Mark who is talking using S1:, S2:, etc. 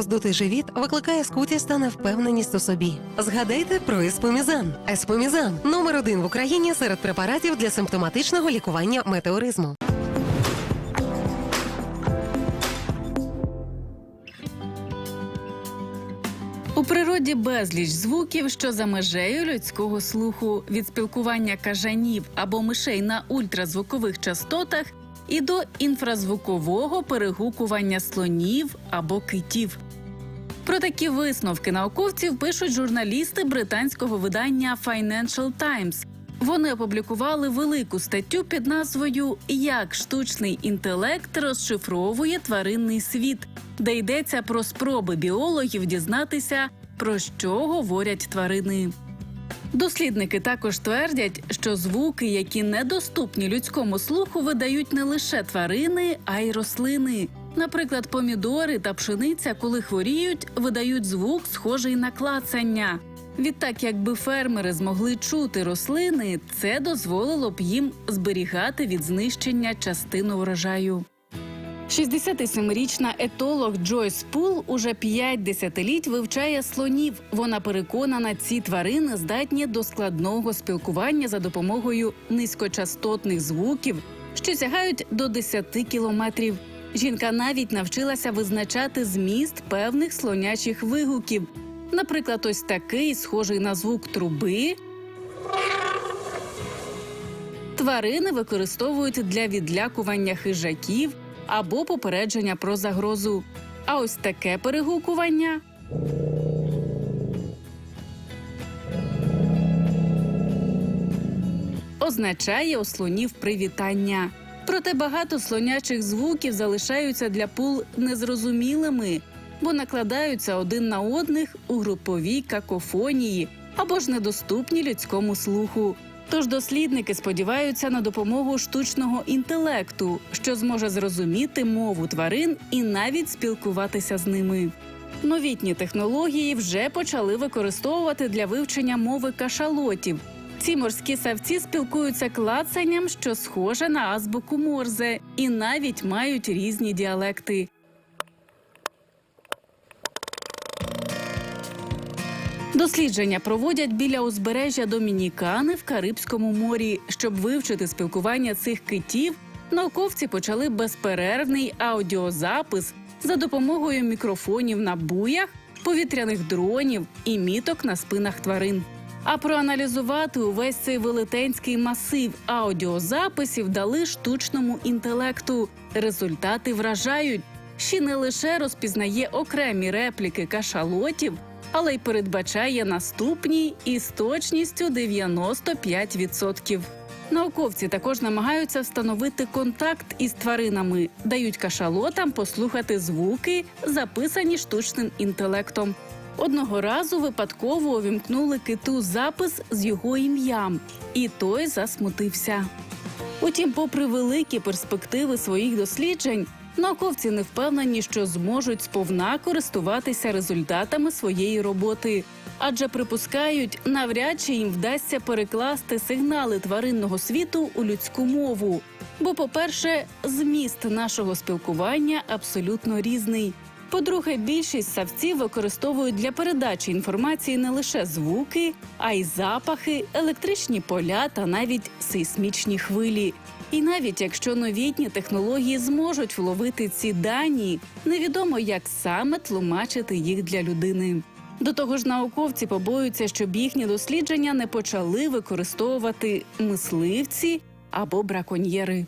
S1: Роздутий живіт викликає скутість та невпевненість у собі. Згадайте про еспомізан. Еспомізан номер один в Україні серед препаратів для симптоматичного лікування метеоризму.
S2: У природі безліч звуків, що за межею людського слуху, від спілкування кажанів або мишей на ультразвукових частотах і до інфразвукового перегукування слонів або китів. Про такі висновки науковців пишуть журналісти британського видання Financial Times. Вони опублікували велику статтю під назвою Як штучний інтелект розшифровує тваринний світ, де йдеться про спроби біологів дізнатися, про що говорять тварини. Дослідники також твердять, що звуки, які недоступні людському слуху, видають не лише тварини, а й рослини. Наприклад, помідори та пшениця, коли хворіють, видають звук, схожий на клацання. Відтак, якби фермери змогли чути рослини, це дозволило б їм зберігати від знищення частину врожаю. 67-річна етолог Джойс Пул уже 5 десятиліть вивчає слонів. Вона переконана, ці тварини здатні до складного спілкування за допомогою низькочастотних звуків, що сягають до 10 кілометрів. Жінка навіть навчилася визначати зміст певних слонячих вигуків. Наприклад, ось такий, схожий на звук труби. Тварини використовують для відлякування хижаків або попередження про загрозу. А ось таке перегукування. Означає у слонів привітання. Проте багато слонячих звуків залишаються для пул незрозумілими, бо накладаються один на одних у груповій какофонії або ж недоступні людському слуху. Тож дослідники сподіваються на допомогу штучного інтелекту, що зможе зрозуміти мову тварин і навіть спілкуватися з ними. Новітні технології вже почали використовувати для вивчення мови кашалотів. Ці морські савці спілкуються клацанням, що схоже на азбуку Морзе, і навіть мають різні діалекти. Дослідження проводять біля узбережжя Домінікани в Карибському морі. Щоб вивчити спілкування цих китів, науковці почали безперервний аудіозапис за допомогою мікрофонів на буях, повітряних дронів і міток на спинах тварин. А проаналізувати увесь цей велетенський масив аудіозаписів дали штучному інтелекту. Результати вражають. Ще не лише розпізнає окремі репліки кашалотів, але й передбачає наступні із точністю 95%. Науковці також намагаються встановити контакт із тваринами, дають кашалотам послухати звуки, записані штучним інтелектом. Одного разу випадково увімкнули киту запис з його ім'ям, і той засмутився. Утім, попри великі перспективи своїх досліджень, науковці не впевнені, що зможуть сповна користуватися результатами своєї роботи, адже припускають, навряд чи їм вдасться перекласти сигнали тваринного світу у людську мову. Бо, по-перше, зміст нашого спілкування абсолютно різний. По-друге, більшість савців використовують для передачі інформації не лише звуки, а й запахи, електричні поля та навіть сейсмічні хвилі. І навіть якщо новітні технології зможуть вловити ці дані, невідомо як саме тлумачити їх для людини. До того ж, науковці побоюються, щоб їхні дослідження не почали використовувати мисливці або браконьєри.